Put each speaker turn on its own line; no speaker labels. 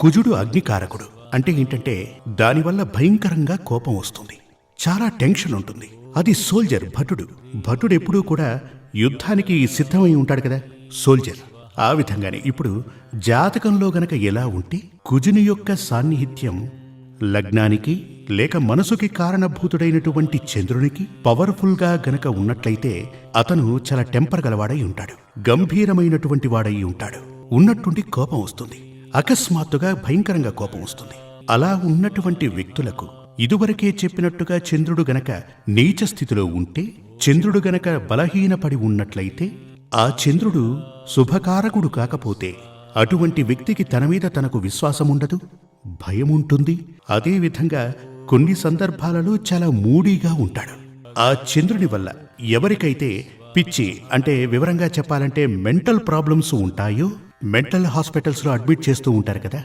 కుజుడు అగ్నికారకుడు. అంటే ఏంటంటే దానివల్ల భయంకరంగా కోపం వస్తుంది. చాలా టెన్షన్ ఉంటుంది. అది సోల్జర్ భటుడు. భటుడు ఎప్పుడూ కూడా యుద్ధానికి సిద్ధమై ఉంటాడు కదా సోల్జర్. ఆ విధంగానే ఇప్పుడు జాతకంలో గనక ఎలా ఉంటే కుజుని యొక్క సాన్నిహిత్యం లగ్నానికి లేక మనసుకి కారణభూతుడైనటువంటి చంద్రునికి పవర్ఫుల్గా గనక ఉన్నట్లయితే అతను చాలా టెంపర్ గలవాడై ఉంటాడు. గంభీరమైనటువంటి వాడై ఉంటాడు. ఉన్నట్టుండి కోపం వస్తుంది. అకస్మాత్తుగా భయంకరంగా కోపం వస్తుంది. అలా ఉన్నటువంటి వ్యక్తులకు ఇదివరకే చెప్పినట్టుగా చంద్రుడు గనక నీచ స్థితిలో ఉంటే చంద్రుడు గనక బలహీనపడి ఉన్నట్లయితే ఆ చంద్రుడు శుభకారకుడు కాకపోతే అటువంటి వ్యక్తికి తన మీద తనకు విశ్వాసం ఉండదు భయం ఉంటుంది అదేవిధంగా కొన్ని సందర్భాలలో చాలా మూడీగా ఉంటాడు. ఆ చంద్రుని వల్ల ఎవరికైతే పిచ్చి అంటే వివరంగా చెప్పాలంటే మెంటల్ ప్రాబ్లమ్స్ ఉంటాయో మెంటల్ హాస్పిటల్స్లో అడ్మిట్ చేస్తూ ఉంటారు కదా?